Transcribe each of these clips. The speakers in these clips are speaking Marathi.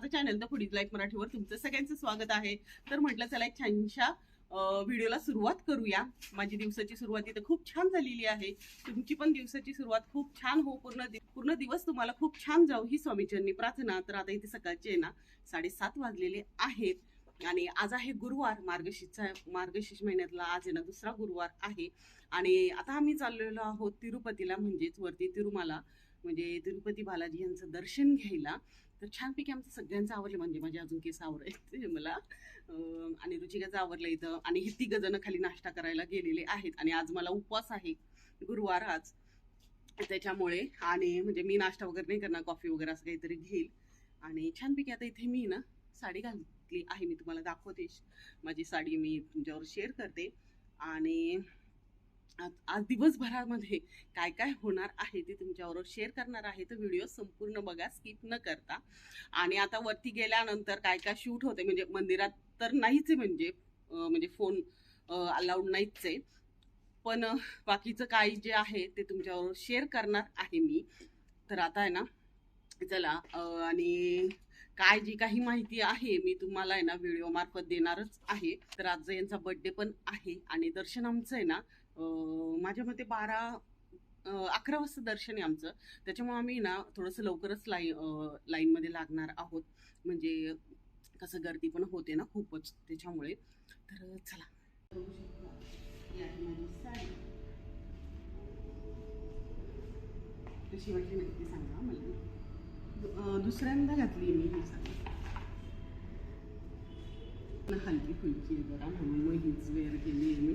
माझं चॅनल द फुडीज लाईफ मराठीवर तुमचं सगळ्यांचं स्वागत आहे. तर म्हटलं चला एक छानशा व्हिडिओला सुरुवात करूया. माझी दिवसाची सुरुवात इथं खूप छान झालेली आहे. तुमची पण दिवसाची सुरुवात खूप छान हो. पूर्ण पूर्ण दिवस तुम्हाला खूप छान जाऊ ही स्वामीचरणी प्रार्थना. तर आता इथे सकाळचे आहे ना साडेसात वाजलेले आहेत. आणि आज आहे गुरुवार मार्गशीर्षचा मार्गशीर्ष महिन्यातला आज आहे ना दुसरा गुरुवार आहे. आणि आता आम्ही चाललेलो आहोत तिरुपतीला म्हणजेच वरती तिरुमाला म्हणजे तिरुपती बालाजी यांचं दर्शन घ्यायला. तर छानपैकी आमचं सगळ्यांचं आवडलं म्हणजे माझे अजून केस आवडायचे मला. आणि रुचिकाचं आवडलं इथं. आणि हे तिघ जण खाली नाश्ता करायला गेलेले आहेत. आणि आज मला उपवास आहे. गुरुवार आज. त्याच्यामुळे आणि म्हणजे मी नाश्ता वगैरे नाही करणार. कॉफी वगैरे असं काहीतरी घेईल. आणि छानपैकी आता इथे मी ना साडी घातली आहे. मी तुम्हाला दाखवते माझी साडी मी तुमच्यावर शेअर करते. आणि आज दिवसभरामध्ये काय काय होणार आहे ते तुमच्याबरोबर शेअर करणार आहे. तर व्हिडिओ संपूर्ण बघा स्किप न करता. आणि आता वरती गेल्यानंतर काय काय शूट होते म्हणजे मंदिरात तर नाहीच आहे म्हणजे म्हणजे फोन अलाउड नाहीच आहे. पण बाकीचं काही जे आहे ते तुमच्याबरोबर शेअर करणार आहे मी. तर आता आहे ना चला आणि काय जी काही माहिती आहे मी तुम्हाला आहे ना व्हिडिओ मार्फत देणारच आहे. तर आज यांचा बर्थडे पण आहे आणि दर्शन आमचं आहे ना माझ्या मते बारा अकरा वाजता दर्शन आहे आमचं. त्याच्यामुळे आम्ही ना थोडंसं लवकरच लाई लाईनमध्ये लागणार आहोत. म्हणजे कसं गर्दी पण होते ना खूपच त्याच्यामुळे. तर चला. कशी वाटली नक्की सांगा मला. दुसऱ्यांदा घातली मी ही साडी. पण हलकी फुलकी आहे जरा म्हणून मग हीच वेअर केली आहे मी.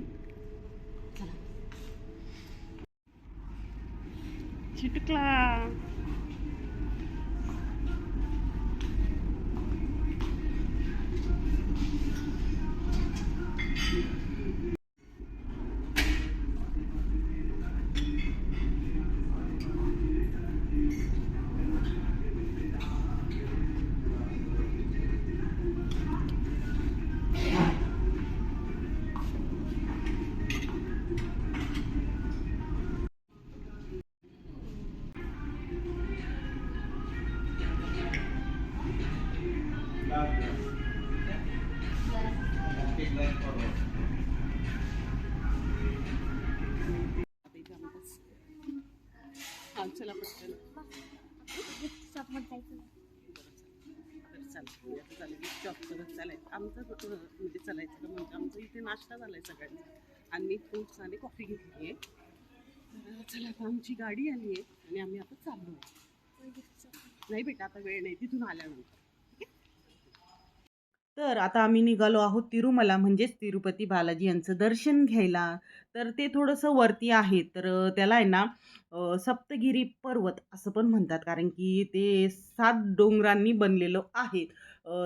చిటుక్లా. आमचं म्हणजे चालायचं का म्हणजे आमचं इथे नाश्ता झालाय सगळ्यांचा. आणि मी फ्रुट्स आणि कॉफी घेतली आहे तर चला आता आमची गाडी आली आहे आणि आम्ही आता चाललो नाही बेटा आता वेळ नाही तिथून आल्यानंतर. तर आता आम्ही निघालो आहोत तिरुमला म्हणजेच तिरुपती बालाजी यांचं दर्शन घ्यायला. तर ते थोडंसं वरती आहे तर त्याला आहे ना सप्तगिरी पर्वत असं पण म्हणतात कारण की ते सात डोंगरांनी बनलेलं आहे.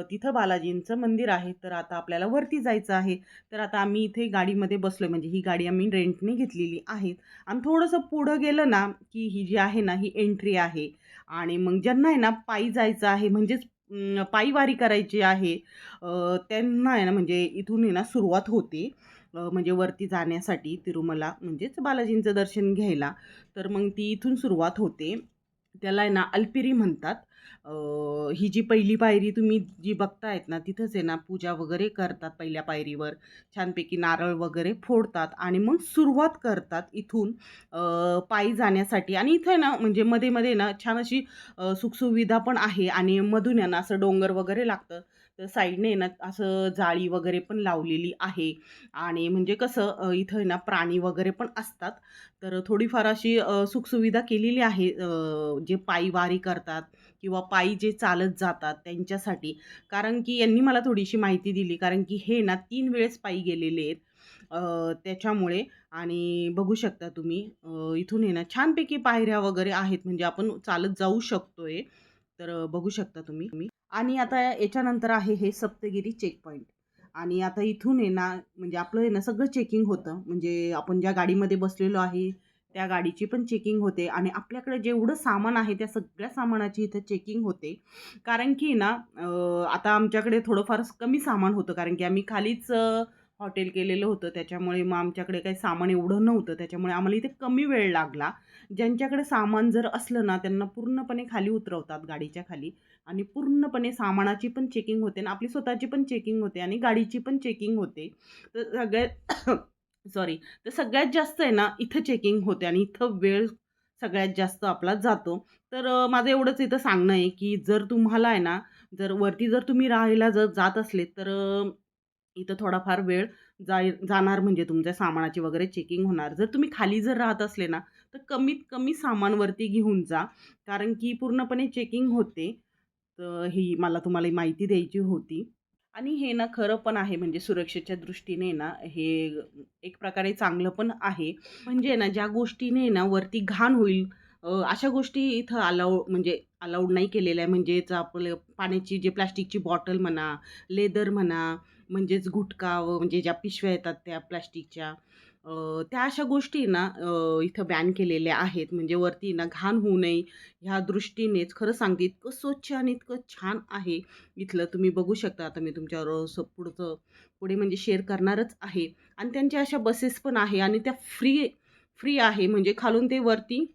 तिथं बालाजींचं मंदिर आहे. तर आता आपल्याला वरती जायचं आहे. तर आता आम्ही इथे गाडीमध्ये बसलो म्हणजे ही गाडी आम्ही रेंटने घेतलेली आहे. आणि थोडंसं पुढं गेलं ना की ही जी आहे ना ही एंट्री आहे. आणि मग ज्यांना आहे ना पायी जायचं आहे म्हणजेच पायीवारी करायची आहे त्यांना आहे ना म्हणजे इथून आहे ना सुरुवात होते. म्हणजे वरती जाण्यासाठी तिरुमला म्हणजेच बालाजींचं दर्शन घ्यायला. तर मग ती इथून सुरुवात होते. त्याला आहे ना अल्पिरी म्हणतात. ही जी पहिली पायरी तुम्ही जी बघतायत ना तिथंच आहे ना पूजा वगैरे करतात पहिल्या पायरीवर. छानपैकी नारळ वगैरे फोडतात आणि मग सुरुवात करतात इथून पायी जाण्यासाठी. आणि इथं आहे ना म्हणजे मध्ये मध्ये ना छान अशी सुखसुविधा पण आहे आणि मधून आहे ना असं डोंगर वगैरे लागतं. तर साईडने ना असं जाळी वगैरे पण लावलेली आहे. आणि म्हणजे कसं इथं आहे ना प्राणी वगैरे पण असतात. तर थोडीफार अशी सुखसुविधा केलेली आहे जे पायी वारी करतात. किंवा पायी जे चालत जातात त्यांच्यासाठी. कारण की यांनी मला थोडीशी माहिती दिली. कारण की हे ना तीन वेळेस पायी गेलेले आहेत. त्याच्यामुळे आणि बघू शकता तुम्ही इथून आहे ना छानपैकी पायऱ्या वगैरे आहेत. म्हणजे आपण चालत जाऊ शकतोय. तर बघू शकता तुम्ही. तुम्ही आणि आता याच्यानंतर आहे हे सप्तगिरी चेक पॉईंट आणि आता इथून आहे ना म्हणजे आपलं आहे ना सगळं चेकिंग होतं. म्हणजे आपण ज्या गाडीमध्ये बसलेलो आहे त्या गाडीची पण चेकिंग होते. आणि आपल्याकडे जेवढं सामान आहे त्या सगळ्या सामानाची इथं चेकिंग होते. कारण की ना आता आमच्याकडे थोडंफार कमी सामान होतं. कारण की आम्ही खालीच हॉटेल केलेलं होतं. त्याच्यामुळे मग आमच्याकडे काही सामान एवढं नव्हतं. त्याच्यामुळे आम्हाला इथे कमी वेळ लागला. ज्यांच्याकडे सामान जर असलं ना त्यांना पूर्णपणे खाली उतरवतात गाडीच्या खाली. आणि पूर्णपणे सामानाची पण चेकिंग होते. आणि आपली स्वतःची पण चेकिंग होते. आणि गाडीची पण चेकिंग होते. तर सगळ्या सॉरी तर सगळ्यात जास्त आहे ना इथं चेकिंग होते आणि इथं वेळ सगळ्यात जास्त आपला जातो. तर माझं एवढंच इथं सांगणं आहे की जर तुम्हाला आहे ना जर वरती जर तुम्ही राहायला जर जात असले तर इथं थोडाफार वेळ जाय जाणार म्हणजे तुमच्या सामानाची वगैरे चेकिंग होणार. जर तुम्ही खाली जर राहत असले ना तर कमीत कमी सामानवरती घेऊन जा. कारण की पूर्णपणे चेकिंग होते. तर ही मला तुम्हाला माहिती द्यायची होती. आणि हे ना खरं पण आहे म्हणजे सुरक्षेच्या दृष्टीने ना हे एक प्रकारे चांगलं पण आहे. म्हणजे ना ज्या गोष्टीने ना वरती घाण होईल अशा गोष्टी इथं अलाउ म्हणजे अलाउड नाही केलेल्या आहे. म्हणजेच आपलं पाण्याची जे प्लॅस्टिकची बॉटल म्हणा लेदर म्हणा म्हणजेच गुटखा व म्हणजे ज्या पिशव्या येतात त्या प्लॅस्टिकच्या त्या अशा गोष्टी ना इथं बॅन केलेल्या आहेत. म्हणजे वरती ना घाण होऊ नये. ह्या दृष्टीनेच खरं सांगते इतकं स्वच्छ आणि इतकं छान आहे. इथलं तुम्ही बघू शकता. आता मी तुमच्यावर स पुढचं पुढे म्हणजे शेअर करणारच आहे. आणि त्यांच्या अशा बसेस पण आहे आणि त्या फ्री फ्री आहे. म्हणजे खालून ते वरती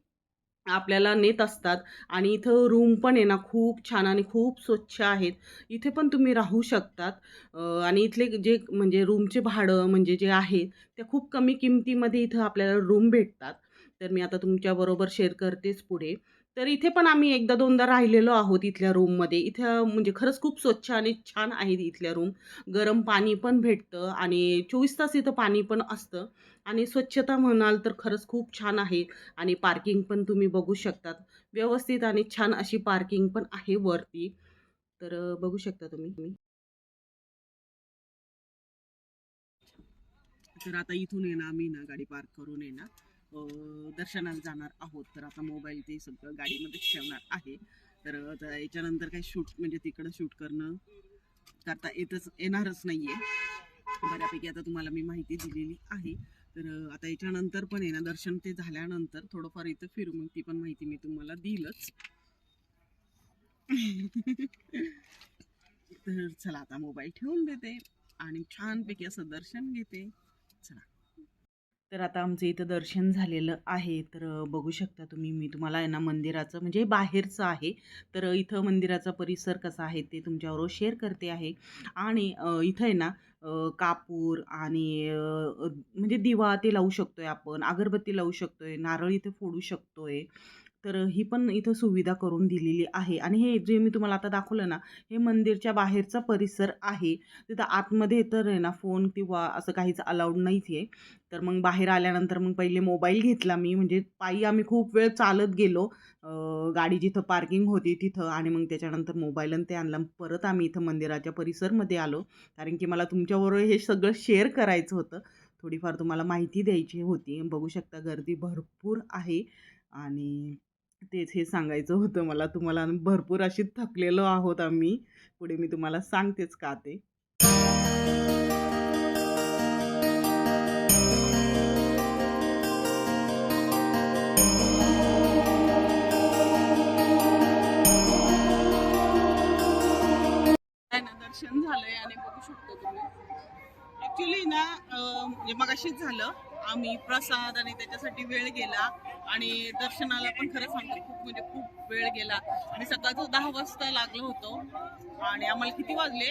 आपल्याला नेत असतात. आणि इथं रूम पण आहे ना खूप छान आणि खूप स्वच्छ आहेत. इथे पण तुम्ही राहू शकतात. आणि इथले जे म्हणजे रूमचे भाडं म्हणजे जे आहे ते खूप कमी किमतीमध्ये इथं आपल्याला रूम भेटतात. तर मी आता तुमच्याबरोबर शेअर करतेच पुढे. तर इथे पण आम्ही एकदा दोनदा राहिलेलो आहोत इथल्या रूममध्ये इथं म्हणजे खरंच खूप स्वच्छ आणि छान आहेत इथल्या रूम गरम पाणी पण भेटतं आणि चोवीस तास इथं पाणी पण असतं. आणि स्वच्छता म्हणाल तर खरंच खूप छान आहे आणि पार्किंग पण तुम्ही बघू शकतात. व्यवस्थित आणि छान अशी पार्किंग पण आहे वरती. तर बघू शकता तुम्ही. तर आता इथून येणार आम्ही ना गाडी पार्क करून येणार दर्शनाला जाणार आहोत. तर आता मोबाईल ते सगळं गाडीमध्ये ठेवणार आहे. तर आता याच्यानंतर काही शूट म्हणजे तिकडं शूट करणं करता येतच येणारच नाही आहे बऱ्यापैकी आता तुम्हाला मी माहिती दिलेली आहे. तर आता याच्यानंतर पण आहे ना दर्शन ते झाल्यानंतर थोडंफार इथं फिरू मग ती पण माहिती मी तुम्हाला दिलच. तर चला आता मोबाईल ठेवून देते आणि छानपैकी असं दर्शन घेते. चला. तर आता आमचं इथं दर्शन झालेलं आहे. तर बघू शकता तुम्ही मी तुम्हाला आहे ना मंदिराचं म्हणजे बाहेरचं आहे. तर इथं मंदिराचा परिसर कसा आहे ते तुमच्याबरोबर शेअर करते आहे. आणि इथं आहे ना कापूर आणि म्हणजे दिवा ते लावू शकतो आहे आपण अगरबत्ती लावू शकतो आहे नारळ इथे फोडू शकतो आहे तर ही पण इथं सुविधा करून दिलेली आहे. आणि हे जे मी तुम्हाला आता दाखवलं ना हे मंदिरच्या बाहेरचा परिसर आहे. तिथं आतमध्ये तर आहे ना फोन किंवा असं काहीच अलाउड नाहीच आहे तर मग बाहेर आल्यानंतर मग पहिले मोबाईल घेतला मी. म्हणजे पायी आम्ही खूप वेळ चालत गेलो. गाडी जिथं पार्किंग होती तिथं. आणि मग त्याच्यानंतर मोबाईल आणि ते आणला. परत आम्ही इथं मंदिराच्या परिसरमध्ये आलो. कारण की मला तुमच्याबरोबर हे सगळं शेअर करायचं होतं. थोडीफार तुम्हाला माहिती द्यायची होती. बघू शकता गर्दी भरपूर आहे. आणि तेच हे सांगायचं होतं मला. तुम्हाला भरपूर अशी थकलेलो आहोत आम्ही. पुढे मी तुम्हाला सांगतेच का ते. दर्शन झालंय आणि बघू शकतो तुम्ही. ऍक्च्युली ना अं, म्हणजे मगाशीच झालं. आम्ही प्रसाद आणि त्याच्यासाठी वेळ गेला आणि दर्शनाला पण खरं सांगतो खूप म्हणजे खूप वेळ गेला. आणि सकाळचं दहा वाजता लागलो होतो. आणि आम्हाला किती वाजले?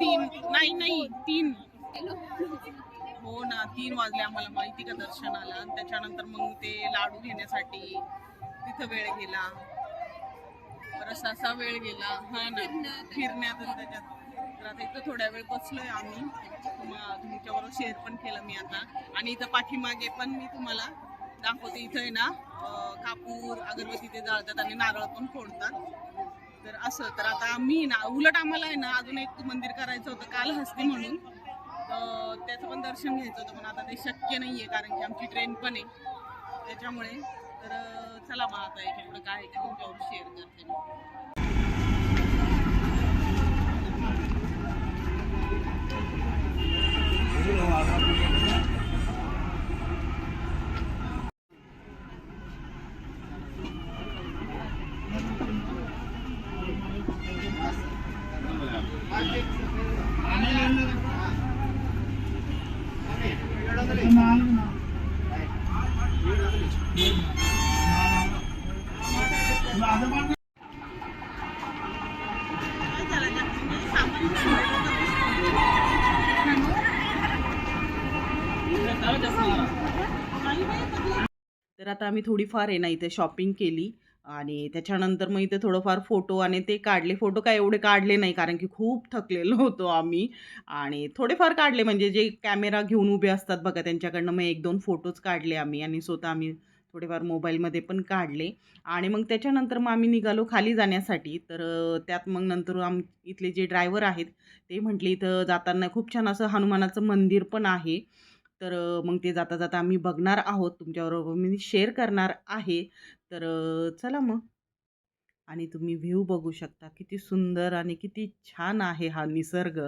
तीन. नाही नाही तीन. हो ना तीन वाजले आम्हाला माहिती का दर्शनाला. आणि त्याच्यानंतर मग ते लाडू घेण्यासाठी तिथं वेळ गेला. बराचसा असा वेळ गेला. हा ना फिरण्यात त्याच्यात. तर आता इथं थोड्या वेळ बसलोय आम्ही. तुमच्याबरोबर शेअर पण केलं मी आता. आणि इथं पाठीमागे पण मी तुम्हाला दाखवते. इथं आहे ना कापूर अगरबत्ती ते जाळतात आणि नारळ पण फोडतात. तर असं तर आता आम्ही ना उलट आम्हाला आहे ना अजून एक मंदिर करायचं होतं कालहस्ती म्हणून. तर त्याचं पण दर्शन घ्यायचं होतं पण आता ते शक्य नाही आहे कारण की आमची ट्रेन पण आहे. त्याच्यामुळे तर चला मग आता याच्याकडे काय आहे तुमच्यावर शेअर करते. 这个啊，他。आता आम्ही थोडीफार आहे ना इथे शॉपिंग केली. आणि त्याच्यानंतर मग इथे थोडंफार फोटो आणि ते काढले. फोटो काय एवढे काढले नाही कारण की खूप थकलेलो होतो आम्ही. आणि थोडेफार काढले म्हणजे जे कॅमेरा घेऊन उभे असतात बघा त्यांच्याकडनं मग एक दोन फोटोज काढले आम्ही आणि स्वतः आम्ही थोडेफार मोबाईलमध्ये पण काढले. आणि मग त्याच्यानंतर मग आम्ही निघालो खाली जाण्यासाठी. तर त्यात मग नंतर आम इथले जे ड्रायव्हर आहेत ते म्हटले इथं जाताना खूप छान असं हनुमानाचं मंदिर पण आहे. तर मग ते जाता जाता आम्ही बघणार आहोत तुमच्याबरोबर. मी शेअर करणार आहे. तर चला मग. आणि तुम्ही व्ह्यू बघू शकता. किती सुंदर आणि किती छान आहे हा निसर्ग.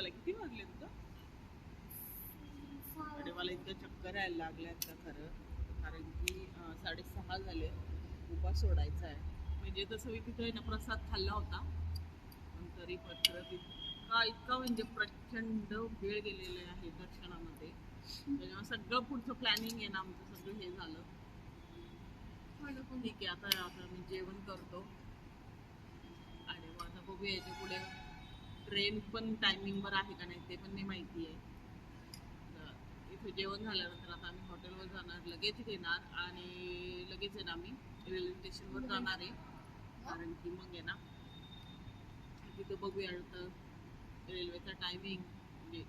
झाला? किती वाजले तुझं? आणि मला इतकं चक्कर यायला लागल्या आता खरं. कारण की साडेसहा झाले. उपास सोडायचा आहे. म्हणजे तसं मी तिथे ना प्रसाद खाल्ला होता. पण तरी पत्र इतका इतका म्हणजे प्रचंड वेळ गेलेला आहे दर्शनामध्ये. म्हणजे त्याच्यामुळे सगळं पुढचं प्लॅनिंग आहे ना आमचं सगळं हे झालं. ठीक आहे आता आता मी जेवण करतो. आणि मग आता बघूया याच्यापुढे ट्रेन पण टायमिंगवर आहे का नाही ते पण नाही माहिती आहे. तर इथे जेवण झाल्यानंतर आता आम्ही हॉटेलवर जाणार लगेच येणार आणि लगेच येणार आम्ही रेल्वे स्टेशनवर जाणार आहे. कारण की मग आहे ना तिथं बघूया तर रेल्वेचा टायमिंग म्हणजे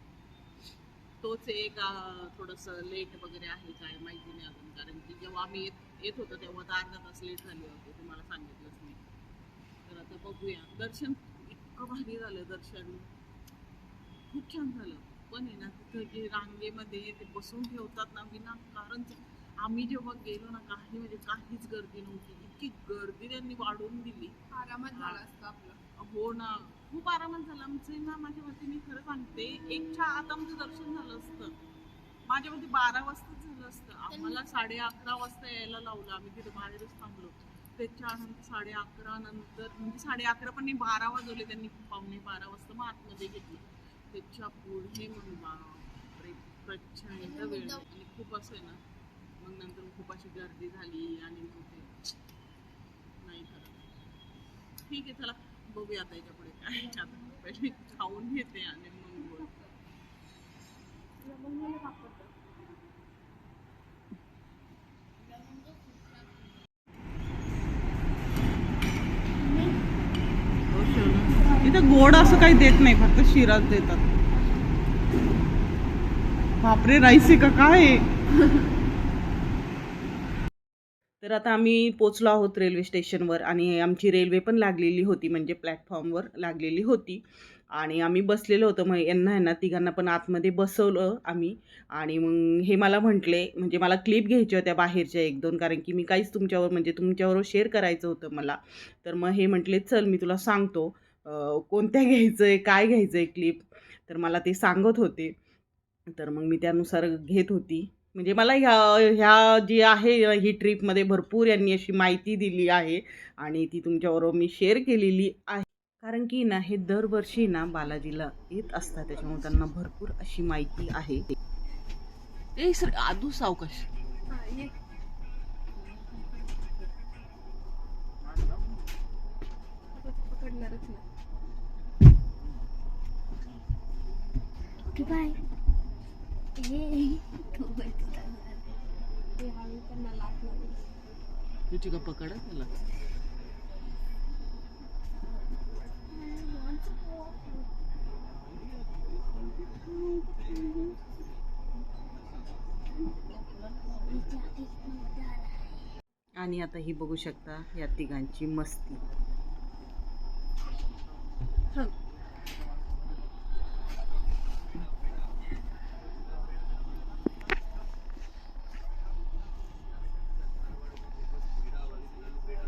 तोच एक थोडस थोडंसं लेट वगैरे आहे काय माहिती नाही अजून. कारण की जेव्हा आम्ही येत येत होतो तेव्हा तर अर्धा तास लेट झाले होते तुम्हाला सांगितलंच मी तर आता बघूया. दर्शन इतकं भारी झालं दर्शन. खूप छान झालं. पण आहे ना तिथं जे रांगेमध्ये ते बसून ठेवतात ना विना कारण आम्ही जेव्हा गेलो ना काही म्हणजे काहीच गर्दी नव्हती. इतकी गर्दी त्यांनी वाढवून दिली. आरामात झालं असतं आपलं. हो ना. खूप आरामात झालं. आमचं ना माझ्या मते मी खरं सांगते एकच्या आत आमचं दर्शन झालं असतं. माझ्या मते बारा वाजताच झालं असतं. आम्हाला साडे अकरा वाजता यायला लावलं. आम्ही तिथे बाहेरच थांबलो. त्याच्या साडे अकरा नंतर म्हणजे साडे अकरा पण नाही बारा वाजवले त्यांनी. पावणे बारा वाजता मग आतमध्ये घेतलं. त्याच्या पुढे मग बापरे प्रचंड वेळ आणि खूप असं आहे ना मग नंतर खूप अशी गर्दी झाली आणि मग ते नाही खरं ठीक आहे चला बघूया आता याच्यापुढे काय आता पहिले खाऊन घेते आणि मग बोल इथं गोड असं काही देत नाही फक्त शिराच देतात. बापरे राईस आहे का? काय तर आता आम्ही पोचलो आहोत रेल्वे स्टेशनवर आणि आमची रेल्वे पण लागलेली होती म्हणजे प्लॅटफॉर्मवर लागलेली होती. आणि आम्ही बसलेलो होतो मग यांना यांना तिघांना पण आतमध्ये बसवलं आम्ही. आणि मग हे मला म्हटले म्हणजे मला क्लिप घ्यायच्या होत्या बाहेरच्या एक दोन कारण की मी काहीच तुमच्यावर म्हणजे तुमच्यावर शेअर करायचं होतं मला. तर मग हे म्हटले चल मी तुला सांगतो. कोणत्या घ्यायचं आहे काय घ्यायचं आहे क्लिप तर मला ते सांगत होते. तर मग मी त्यानुसार घेत होती. म्हणजे मला ह्या ह्या जी आहे ही ट्रिपमध्ये भरपूर यांनी अशी माहिती दिली आहे आणि ती तुमच्याबरोबर मी शेअर केलेली आहे. कारण की ना हे दरवर्षी ना बालाजीला येत असतात. त्याच्यामुळे त्यांना भरपूर अशी माहिती आहे. ए सर आदू सावकाश. पकडणारच ना त्यांना लागणार तुझी का पकड त्याला आणि आणि आता ही बघू शकता या तिघांची मस्ती.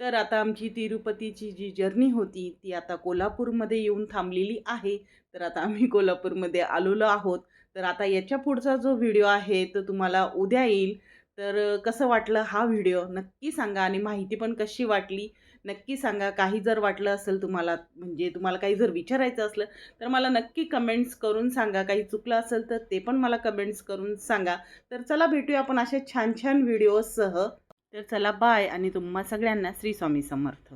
तर आता आमची तिरुपतीची जी जर्नी होती ती आता कोल्हापूरमध्ये येऊन थांबलेली आहे. तर आता आम्ही कोल्हापूरमध्ये आलेलो आहोत. तर आता याच्या पुढचा जो व्हिडिओ आहे तो तुम्हाला उद्या येईल. तर कसं वाटलं हा व्हिडिओ? नक्की सांगा आणि माहिती पण कशी वाटली? नक्की सांगा. काही जर वाटलं असेल तुम्हाला म्हणजे तुम्हाला काही जर विचारायचं असलं तर मला नक्की कमेंट्स करून सांगा. काही चुकलं असेल तर ते पण मला कमेंट्स करून सांगा. तर चला भेटूया आपण अशा छान छान व्हिडिओसह. तर चला बाय आणि तुम्हा सगळ्यांना श्री स्वामी समर्थ.